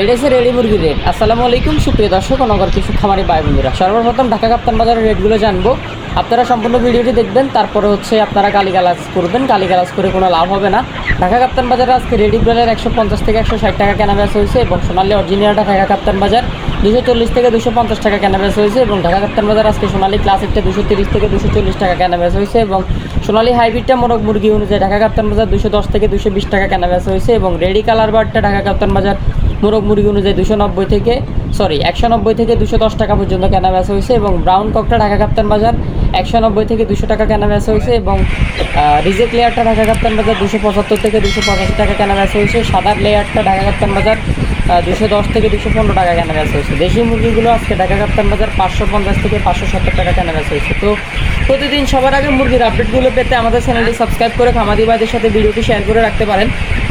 বেড়েছে রেডি মুরগির রেট। আসসালামু আলাইকুম, সুপ্রিয় দর্শক ও নগর কিছু খামারি ভাই বন্ধুরা সর্বপ্রথম ঢাকা কাপ্তান বাজারের রেটগুলো জানব। আপনারা সম্পূর্ণ ভিডিওটি দেখবেন, তারপরে হচ্ছে আপনারা গালিগালাজ করবেন। গালিগালাজ করে কোনো লাভ হবে না। ঢাকা কাপ্তান বাজারে আজকে রেডি ব্রেলের একশো পঞ্চাশ থেকে একশো ষাট টাকা কেনা বেচা হয়েছে এবং সোনালী অরিজিনালটা ঢাকা কাপ্তান বাজার দুশো চল্লিশ থেকে দুশো পঞ্চাশ টাকা কেনা বেচা হয়েছে এবং ঢাকা কাপ্তান বাজার আজকে সোনালী ক্লাসিকটা দুশো তিরিশ থেকে দুশো চল্লিশ টাকা কেনা বেচা হয়েছে এবং সোনালী হাইব্রিডটা মোরগ মুরগি অনুযায়ী ঢাকা কাপ্তান বাজার দুশো দশ থেকে দুশো বিশ টাকা কেনা বেচা হয়েছে এবং রেডি কালার বারটা ঢাকা কাপ্তান বাজার মোরগ মুরগি অনুযায়ী দুশো নব্বই থেকে সরি একশো নব্বই থেকে দুশো দশ টাকা পর্যন্ত কেনা বেচা হয়েছে এবং ব্রাউন ককটা ঢাকা কাপ্তান বাজার একশো নব্বই থেকে দুশো টাকা কেনা বেচা হয়েছে এবং রিজেক্ট লেয়ারটা ঢাকা কাপ্তান বাজার দুশো পঁচাত্তর থেকে দুশো পঁচাশি টাকা কেনা বেচা হয়েছে, সাদার লেয়ারটা ঢাকা কাপ্তান বাজার দুশো দশ থেকে দুশো পনেরো টাকা কেনা বেচা হয়েছে। দেশি মুরগিগুলো আজকে ঢাকা কাপ্তান বাজার পাঁচশো পঞ্চাশ থেকে পাঁচশো সত্তর টাকা কেনা বেচা হয়েছে। তো প্রতিদিন সবার আগে মুরগির আপডেটগুলো পেতে আমাদের চ্যানেলটি সাবস্ক্রাইব করে খামারি ভাইদের সাথে ভিডিওটি শেয়ার করে রাখতে পারেন।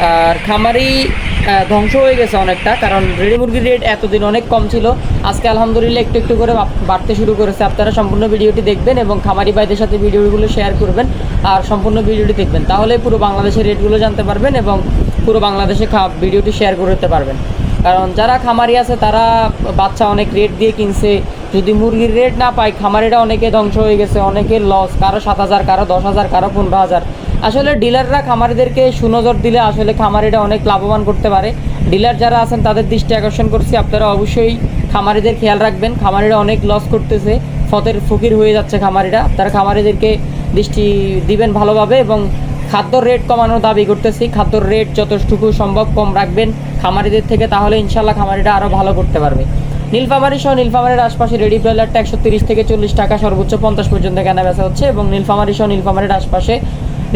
আর খামারি ধ্বংস হয়ে গেছে অনেকটা, কারণ রেডি মুরগির রেট এতদিন অনেক কম ছিল। আজকে আলহামদুলিল্লাহ একটু একটু করে বাড়তে শুরু করেছে। আপনারা সম্পূর্ণ ভিডিওটি দেখবেন এবং খামারি ভাইদের সাথে ভিডিওগুলো শেয়ার করবেন আর সম্পূর্ণ ভিডিওটি দেখবেন। তাহলে পুরো বাংলাদেশের রেটগুলো জানতে পারবেন এবং পুরো বাংলাদেশে ভিডিওটি শেয়ার করতে পারবেন। কারণ যারা খামারি আছে, তারা বাচ্চা অনেক রেট দিয়ে কিনছে। যদি মুরগির রেট না পায়, খামারিরা অনেকে ধ্বংস হয়ে গেছে, অনেকে লস কারও সাত হাজার, কারও দশ হাজার, কারও পনেরো হাজার। আসলে ডিলাররা খামারিদেরকে সুনজর দিলে আসলে খামারিরা অনেক লাভবান করতে পারে। ডিলার যারা আছেন, তাদের দৃষ্টি আকর্ষণ করছি। আপনারা অবশ্যই খামারিদের খেয়াল রাখবেন। খামারিরা অনেক লস করতেছে। ফতের ফকির হয়ে যাচ্ছে খামারিরা। আপনারা খামারিদেরকে দৃষ্টি দিবেন ভালোভাবে এবং খাদ্যর রেট কমানোর দাবি করতেছি। খাদ্যর রেট যতটুকু সম্ভব কম রাখবেন খামারিদের থেকে, তাহলে ইনশাল্লাহ খামারিটা আরও ভালো করতে পারবে। নীলফামারি সহ নীলফামারির আশপাশে রেডি ব্রয়লারটা একশো তিরিশ থেকে চল্লিশ টাকা, সর্বোচ্চ পঞ্চাশ পর্যন্ত কেনা বেচা হচ্ছে এবং নীলফামারি সহ নীলফামারির আশপাশে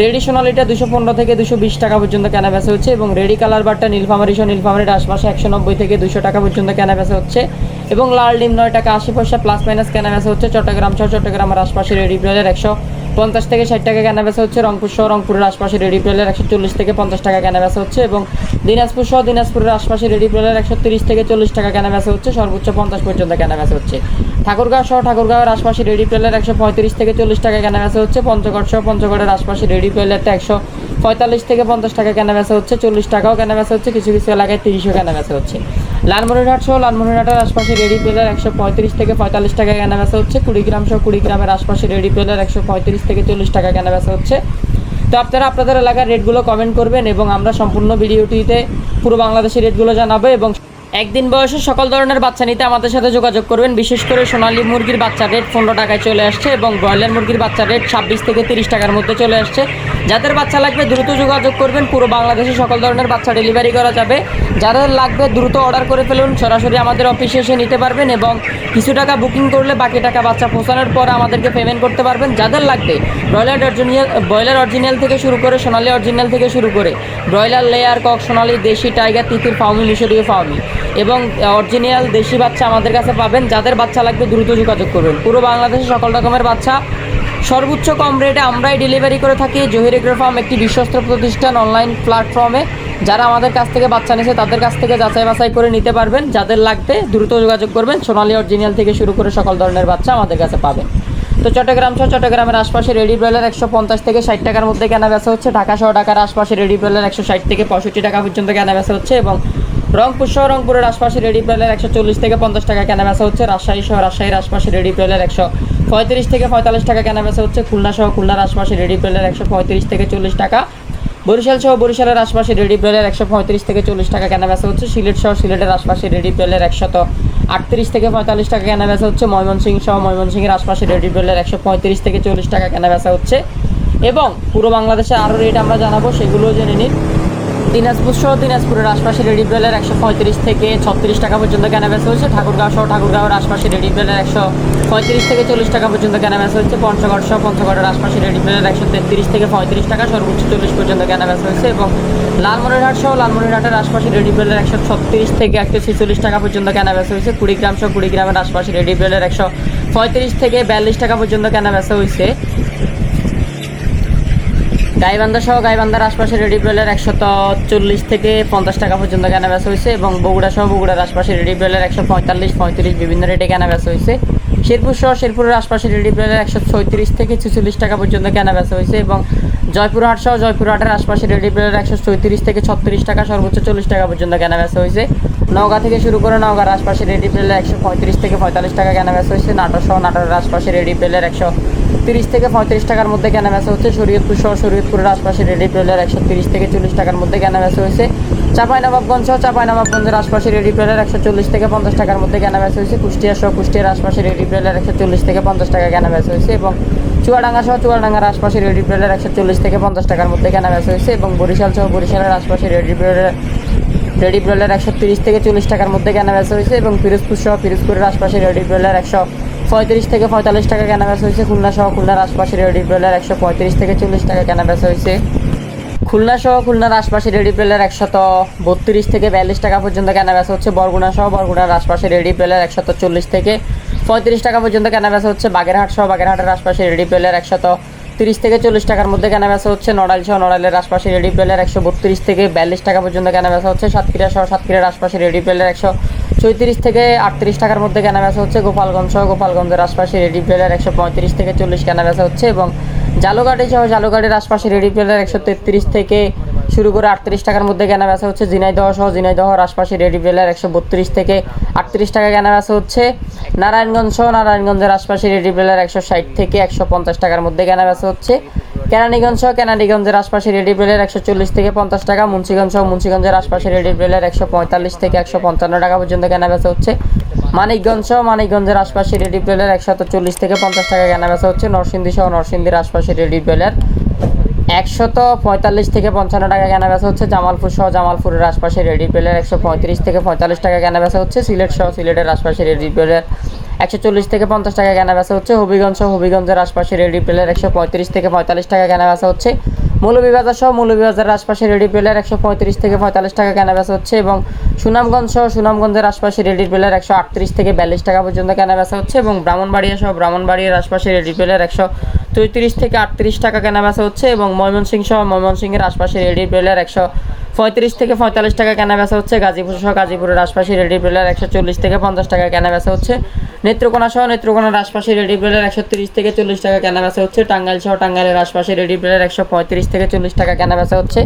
রেডি সোনালিটা দুশো পনেরো থেকে দুশো বিশ টাকা পর্যন্ত কেনা বেচা হচ্ছে এবং রেডি কালার বারটা নীলফামারি সহ নীলফামারির আশপাশে একশো নব্বই থেকে দুশো টাকা পর্যন্ত কেনা বেচা হচ্ছে। এবং লাল ডিম নয় টাকা আশি পয়সা প্লাস মাইনাস কেনা বেচা হচ্ছে। চট্টগ্রাম সহ চট্টগ্রামের আশপাশে রেডি ব্রয়লার একশো পঞ্চাশ থেকে ষাট টাকা কেনা বেচা হচ্ছে রংপুর সহ রংপুরের আশপাশে রেডি প্লেয়ার একশো চল্লিশ থেকে পঞ্চাশ টাকা কেনা বেচা হচ্ছে এবং দিনাজপুর সহ দিনাজপুরের আশপাশে রেডি প্লেয়ার একশো তিরিশ থেকে চল্লিশ টাকা কেনা বেচা হচ্ছে, সর্বোচ্চ পঞ্চাশ পর্যন্ত কেনা বেচা হচ্ছে। ঠাকুরগাঁও সহ ঠাকুরগাঁওয়ের আশপাশে রেডি প্লেয়ার একশো পঁয়ত্রিশ থেকে চল্লিশ টাকা কেনা বেচা হচ্ছে, পঞ্চগড় সহ পঞ্চগড়ের আশপাশে রেডি প্লেয়ারটা একশো পঁয়তাল্লিশ থেকে পঞ্চাশ টাকা কেনা বেচা হচ্ছে, চল্লিশ টাকাও কেনা বেচা হচ্ছে, কিছু কিছু এলাকায় তিরিশও কেনা বেচা হচ্ছে। লালমনিরহাট সহ লালমনিরহাটের আশপাশে রেডি পেলার একশো পঁয়ত্রিশ থেকে পঁয়তাল্লিশ টাকা কেনা বেচা হচ্ছে। কুড়িগ্রাম সহ কুড়িগ্রামের আশপাশে রেডি পেলার একশো পঁয়ত্রিশ থেকে চল্লিশ টাকা কেনা বেচা হচ্ছে। তো আপনারা আপনাদের এলাকার রেটগুলো কমেন্ট করবেন এবং আমরা সম্পূর্ণ ভিডিওটিতে পুরো বাংলাদেশের রেটগুলো জানাব এবং একদিন বয়সে সকল ধরনের বাচ্চা নিতে আমাদের সাথে যোগাযোগ করবেন। বিশেষ করে সোনালী মুরগির বাচ্চার রেট পনেরো টাকায় চলে আসছে এবং ব্রয়লার মুরগির বাচ্চার রেট ছাব্বিশ থেকে তিরিশ টাকার মধ্যে চলে আসছে। যাদের বাচ্চা লাগবে দ্রুত যোগাযোগ করবেন। পুরো বাংলাদেশে সকল ধরনের বাচ্চা ডেলিভারি করা যাবে। যাদের লাগবে দ্রুত অর্ডার করে ফেলুন। সরাসরি আমাদের অফিসে এসে নিতে পারবেন এবং কিছু টাকা বুকিং করলে বাকি টাকা বাচ্চা পৌঁছানোর পর আমাদেরকে পেমেন্ট করতে পারবেন। যাদের লাগবে ব্রয়লার অরিজিনাল ব্রয়লার অরিজিনাল থেকে শুরু করে সোনালী অরিজিনাল থেকে শুরু করে ব্রয়লার লেয়ার, কক, সোনালী, দেশি, টাইগার, তিতির, ফাউমি, মিশরীয় ফাউমি। এবং অরিজিনাল দেশি বাচ্চা আমাদের কাছে পাবেন। যাদের বাচ্চা লাগবে দ্রুত যোগাযোগ করবেন। পুরো বাংলাদেশে সকল রকমের বাচ্চা। সর্বোচ্চ কম রেটে আমরাই ডেলিভারি করে থাকি জহির ফার্ম, একটি বিশ্বস্ত প্রতিষ্ঠান অনলাইন প্ল্যাটফর্মে। যারা আমাদের কাছ থেকে বাচ্চা নিয়েছে তাদের কাছ থেকে যাচাই বাছাই করে নিতে পারবেন। যাদের লাগবে দ্রুত যোগাযোগ করবেন। সোনালি অরিজিনাল থেকে শুরু করে সকল ধরনের বাচ্চা আমাদের কাছে পাবেন। তো চট্টগ্রাম সহ চট্টগ্রামের আশপাশে রেডি ব্রয়লার একশো পঞ্চাশ থেকে ষাট টাকার মধ্যে কেনা বেচা হচ্ছে। ঢাকা সহ ঢাকার আশপাশে রেডি ব্রয়লার একশো ষাট থেকে পঁয়ষট্টি টাকা পর্যন্ত কেনা বেচা হচ্ছে এবং রংপুর সহ রংপুরের আশপাশে রেডি ব্রয়লার একশো চল্লিশ থেকে পঞ্চাশ টাকা কেনা বেচা হচ্ছে। রাজশাহী সহ রাজশাহীর আশপাশে রেডি ব্রয়লার একশো পঁয়ত্রিশ থেকে পঁয়তাল্লিশ টাকা কেনা বেচা হচ্ছে। খুলনা সহ খুলনার আশপাশে রেডি ব্রয়লার একশো পঁয়ত্রিশ থেকে চল্লিশ টাকা। বরিশাল সহ বরিশালের আশপাশে রেডি ব্রয়লার একশো পঁয়ত্রিশ থেকে চল্লিশ টাকা কেনা বেচা হচ্ছে। সিলেট সহ সিলেটের আশপাশে রেডি ব্রয়লার একশত আটত্রিশ থেকে পঁয়তাল্লিশ টাকা কেনা বেচা হচ্ছে। ময়মনসিংহ সহ ময়মনসিংহের আশপাশে রেডি ব্রয়লার একশো পঁয়ত্রিশ থেকে চল্লিশ টাকা কেনা বেচা হচ্ছে। এবং পুরো বাংলাদেশে আরও রেট আমরা জানাব, সেগুলোও জেনে নিন। দিনাজপুর সহ দিনাজপুরের আশপাশে রেডি ব্রয়লার একশো পঁয়ত্রিশ থেকে ছত্রিশ টাকা পর্যন্ত কেনা বেচা হচ্ছে ঠাকুরগাঁও সহ ঠাকুরগাঁওয়ের আশপাশে রেডি ব্রয়লার একশো পঁয়ত্রিশ থেকে চল্লিশ টাকা পর্যন্ত কেনা বেচা হচ্ছে পঞ্চগড় সহ পঞ্চগড়ের আশপাশে রেডি ব্রয়লার একশো তেত্রিশ থেকে পঁয়ত্রিশ টাকা, সর্বোচ্চ চল্লিশ পর্যন্ত কেনা বেচা হচ্ছে এবং লালমনিরহাট সহ লালমনিরহাটের আশপাশে রেডি ব্রয়লার একশো ছত্রিশ থেকে একশো ছেচল্লিশ টাকা পর্যন্ত কেনা বেচা হয়েছে। কুড়িগ্রাম সহ কুড়িগ্রামের আশপাশে রেডি ব্রয়লার একশো পঁয়ত্রিশ থেকে বিয়াল্লিশ টাকা পর্যন্ত কেনা বেচা হয়েছে। গাইবান্ধা সহ গাইবান্ধার আশপাশে রেডি ব্রয়লার একশত চল্লিশ থেকে পঞ্চাশ টাকা পর্যন্ত কেনা বেচা হয়েছে এবং বগুড়া সহ বগুড়ার আশপাশে রেডি ব্রয়লার একশো পঁয়তাল্লিশ, পঁয়ত্রিশ বিভিন্ন রেটে কেনা বেচা হয়েছে। শেরপুর সহ শেরপুরের আশপাশে রেডি ব্রয়লার একশো ছয়ত্রিশ থেকে ছেচল্লিশ টাকা পর্যন্ত কেনা বেচা হয়েছে এবং জয়পুরহাট সহ জয়পুরহাটের আশপাশে রেডি ব্রয়লার একশো চৌত্রিশ থেকে ছত্রিশ টাকা, সর্বোচ্চ চল্লিশ টাকা পর্যন্ত কেনা বেচা হয়েছে। নওগাঁ থেকে শুরু করে নওগাঁর আশপাশে রেডি প্লেলের একশো পঁয়ত্রিশ থেকে পঁয়তাল্লিশ টাকা কেনা বেচা হচ্ছে নাটোর সহ নাটোরের আশপাশে রেডি প্লেলের একশো তিরিশ থেকে পঁয়ত্রিশ টাকার মধ্যে কেনা বেচা হচ্ছে। শরীয়তপুর সহ শরীয়তপুরের আশপাশে রেডি প্লেলের একশো তিরিশ থেকে চল্লিশ টাকার মধ্যে কেনা বেচা হয়েছে। চাঁপাইনবাবগঞ্জ সহ চাঁপাইনবাবগঞ্জের আশপাশে রেডি প্লেলের একশো চল্লিশ থেকে পঞ্চাশ টাকার মধ্যে কেনা বেচা হয়েছে। কুষ্টিয়া সহ কুষ্টিয়ার আশপাশে রেডি প্লেলের একশো চল্লিশ থেকে পঞ্চাশ টাকা কেনা বেচা হয়েছে এবং চুয়াডাঙ্গা সহ চুয়াডাঙ্গার আশপাশে রেডি প্লেলের একশো চল্লিশ থেকে পঞ্চাশ টাকার মধ্যে কেনা বেচা হয়েছে এবং বরিশাল সহ বরিশালের আশপাশে রেডি প্লেলের রেডি ব্রয়লার একশো তিরিশ থেকে চল্লিশ টাকার মধ্যে কেনা বেচা হয়েছে এবং পিরোজপুর সহ পিরোজপুরের আশপাশে রেডি ব্রয়লার একশো পঁয়ত্রিশ থেকে পঁয়তাল্লিশ টাকা কেনা বেচা হয়েছে। খুলনা সহ খুলনার আশপাশে রেডি ব্রয়লার একশো পঁয়ত্রিশ থেকে চল্লিশ টাকা কেনা বেচা হয়েছে। খুলনা সহ খুলনার আশপাশে রেডি প্লেলার একশত বত্রিশ থেকে বিয়াল্লিশ টাকা পর্যন্ত কেনা বেচা হচ্ছে। বরগুনা সহ বরগুনার আশপাশে রেডি প্লেলার একশত চল্লিশ থেকে পঁয়ত্রিশ টাকা পর্যন্ত কেনা বেচা হচ্ছে। বাগেরহাট সহ বাগেরহাটের আশপাশে রেডি প্লেলার একশত তিরিশ থেকে চল্লিশ টাকার মধ্যে কেনা বেচা হচ্ছে। নড়াইল সহ নড়াইলের আশপাশে রেডি প্লেলার একশো বত্রিশ থেকে বিয়াল্লিশ টাকা পর্যন্ত কেনা বেচা হচ্ছে। সাতক্ষীরা সহ সাতক্ষীরার আশপাশে রেডি প্লেলার একশো চৌত্রিশ থেকে আটত্রিশ টাকার মধ্যে কেনা বেচা হচ্ছে গোপালগঞ্জ সহ গোপালগঞ্জের আশপাশে রেডি প্লেলার একশো পঁয়ত্রিশ থেকে চল্লিশ কেনা বেচা হচ্ছে এবং জালুগাড়ি সহ জালুগাড়ির আশপাশে রেডি প্লেলার একশো তেত্রিশ থেকে শুরু করে আটত্রিশ টাকার মধ্যে কেনা বেচা হচ্ছে। ঝিনাইদহ সহ ঝিনাইদহর আশপাশে রেডি প্লেলার একশো বত্রিশ থেকে আটত্রিশ টাকা কেনা বেচা হচ্ছে। নারায়ণগঞ্জ সহ নারায়ণগঞ্জের আশপাশে রেডি প্লেলার একশো ষাট থেকে একশো পঞ্চাশ টাকার মধ্যে কেনা বেচা হচ্ছে। কেরানীগঞ্জ সহ কেরানীগঞ্জের আশপাশে রেডি প্লেলার একশো চল্লিশ থেকে পঞ্চাশ টাকা, মুন্সিগঞ্জ সহ মুন্সিগঞ্জের আশপাশে রেডি প্লেলার একশো পঁয়তাল্লিশ থেকে একশো পঞ্চান্ন টাকা পর্যন্ত কেনা বেচা হচ্ছে। মানিকগঞ্জ সহ মানিকগঞ্জের আশপাশে রেডি প্লেলার একশত চল্লিশ থেকে পঞ্চাশ টাকা কেনা বেচা হচ্ছে। নরসিংদী সহ নরসিংদীর আশপাশে রেডি প্লেলার একশত পঁয়তাল্লিশ থেকে পঞ্চান্ন টাকা কেনা বেচা হচ্ছে। জামালপুর সহ জামালপুরের আশপাশে রেডি প্লেয়ার একশো পঁয়ত্রিশ থেকে পঁয়তাল্লিশ টাকা কেনা বেচা হচ্ছে। সিলেট সহ সিলেটের আশপাশে রেডি প্লেয়ার একশো চল্লিশ থেকে পঞ্চাশ টাকা কেনা বেচা হচ্ছে। হবিগঞ্জ সহ হবিগঞ্জের আশপাশে রেডি প্লেয়ার একশো পঁয়ত্রিশ থেকে পঁয়তাল্লিশ টাকা কেনা বেচা হচ্ছে। মৌলভীবাজার সহ মৌলভীবাজারের আশপাশে রেডি প্লেয়ার একশো পঁয়ত্রিশ থেকে পঁয়তাল্লিশ টাকা কেনা বেচা হচ্ছে এবং সুনামগঞ্জ সহ সুনামগঞ্জের আশপাশে রেডি প্লেয়ার একশো আটত্রিশ থেকে বিয়াল্লিশ টাকা পর্যন্ত কেনা বেচা হচ্ছে এবং ব্রাহ্মণবাড়িয়া সহ ব্রাহ্মণবাড়িয়ার আশপাশে রেডি প্লেয়ার একশো চৌত্রিশ থেকে আটত্রিশ টাকা কেনা বেচা হচ্ছে এবং ময়মনসিংহ সহ ময়মনসিংহের আশপাশে রেডি ব্রেলার একশো পঁয়ত্রিশ থেকে পঁয়তাল্লিশ টাকা কেনা বেচা হচ্ছে। গাজীপুর সহ গাজীপুরের আশপাশে রেডি ব্রেলার একশো চল্লিশ থেকে পঞ্চাশ টাকা কেনা বেচা হচ্ছে। নেত্রকোনা সহ নেত্রকোনার আশপাশে রেডি ব্রেলার একশো তিরিশ থেকে চল্লিশ টাকা কেনা বেচা হচ্ছে। টাঙ্গাইল সহ টাঙ্গাইলের আশপাশে রেডি ব্রেলার একশো পঁয়ত্রিশ থেকে চল্লিশ টাকা কেনা বেচা হচ্ছে।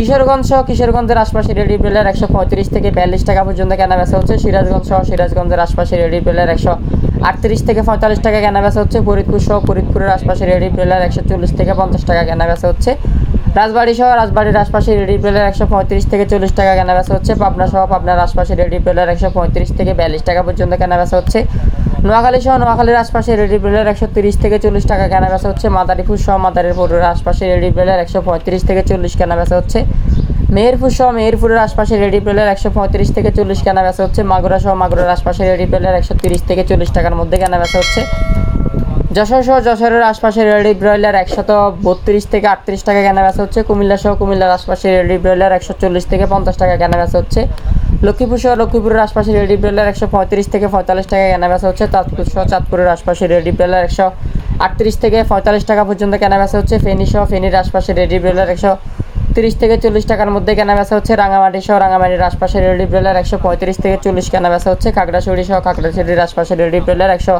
কিশোরগঞ্জ সহ কিশোরগঞ্জের আশপাশে রেডি প্লেয়ার একশো পঁয়ত্রিশ থেকে বিয়াল্লিশ টাকা পর্যন্ত কেনা বেচা হচ্ছে। সিরাজগঞ্জ সহ সিরাজগঞ্জের আশপাশে রেডি প্লেয়ার একশো আটত্রিশ থেকে পঁয়তাল্লিশ টাকা কেনা বেচা হচ্ছে। ফরিদপুর সহ ফরিদপুরের আশপাশে রেডি প্লেয়ার একশো চল্লিশ থেকে পঞ্চাশ টাকা কেনা বেচা হচ্ছে। রাজবাড়ি সহ রাজবাড়ির আশপাশে রেডি প্লেয়ার একশো পঁয়ত্রিশ থেকে চল্লিশ টাকা কেনা বেচা হচ্ছে। পাবনা সহ পাবনার আশপাশে রেডি প্লেয়ার একশো পঁয়ত্রিশ থেকে বিয়াল্লিশ টাকা পর্যন্ত কেনা বেচা হচ্ছে। নোয়াখালী সহ নোয়াখালীর আশপাশে রেডি প্লেয়ার একশো তিরিশ থেকে চল্লিশ টাকা কেনা বেচা হচ্ছে। মাদারীপুর সহ মাদারীপুরের আশপাশে রেডি প্লেয়ার একশো পঁয়ত্রিশ থেকে চল্লিশ কেনা বেচা হচ্ছে। মেহেরপুর সহ মেহেরপুরের আশপাশে রেডি প্লেয়ার একশো পঁয়ত্রিশ থেকে চল্লিশ কেনা বেচা হচ্ছে। মাগুরা সহ মাগুরার আশপাশে রেডি প্লেয়ার একশো তিরিশ থেকে চল্লিশ টাকার মধ্যে কেনা বেচা হচ্ছে। যশোর সহ যশোরের আশপাশে রেডি ব্রয়লার একশত বত্রিশ থেকে আটত্রিশ টাকা কেনা বেচা হচ্ছে। কুমিল্লা সহ কুমিল্লার আশপাশে রেডি ব্রয়লার একশো চল্লিশ থেকে পঞ্চাশ টাকা কেনা বেচা হচ্ছে। লক্ষ্মীপুর সহ লক্ষ্মীপুরের আশপাশে রেডি ব্রয়লার একশো পঁয়ত্রিশ থেকে পঁয়তাল্লিশ টাকা কেনা বেচা হচ্ছে। চাঁদপুর সহ চাঁদপুরের আশপাশে রেডি ব্রয়লার একশো আটত্রিশ থেকে পঁয়তাল্লিশ টাকা পর্যন্ত কেনা বেচা হচ্ছে। ফেনী সহ ফেনীর আশপাশে রেডি ব্রয়লার একশো তিরিশ থেকে চল্লিশ টাকার মধ্যে কেনা বেচা হচ্ছে। রাঙামাটি সহ রাঙামাটির আশপাশে রেডি ব্রেলার একশো পঁয়ত্রিশ থেকে চল্লিশ কেনা বেচা হচ্ছে। খাগড়াছড়ি সহ খাগড়াছড়ির আশপাশে রেডি ব্রেলার একশো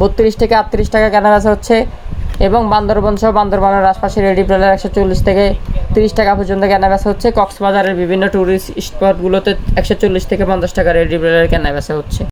বত্রিশ থেকে আটত্রিশ টাকা কেনা বেচা হচ্ছে। এবং বান্দরবন সহ বান্দরবনের আশপাশে রেডি ব্রেলার একশো চল্লিশ থেকে তিরিশ টাকা পর্যন্ত কেনা বেচা হচ্ছে। কক্সবাজারের বিভিন্ন ট্যুরিস্ট স্পটগুলোতে একশো চল্লিশ থেকে পঞ্চাশ টাকা ব্রেলার কেনা বেচা হচ্ছে।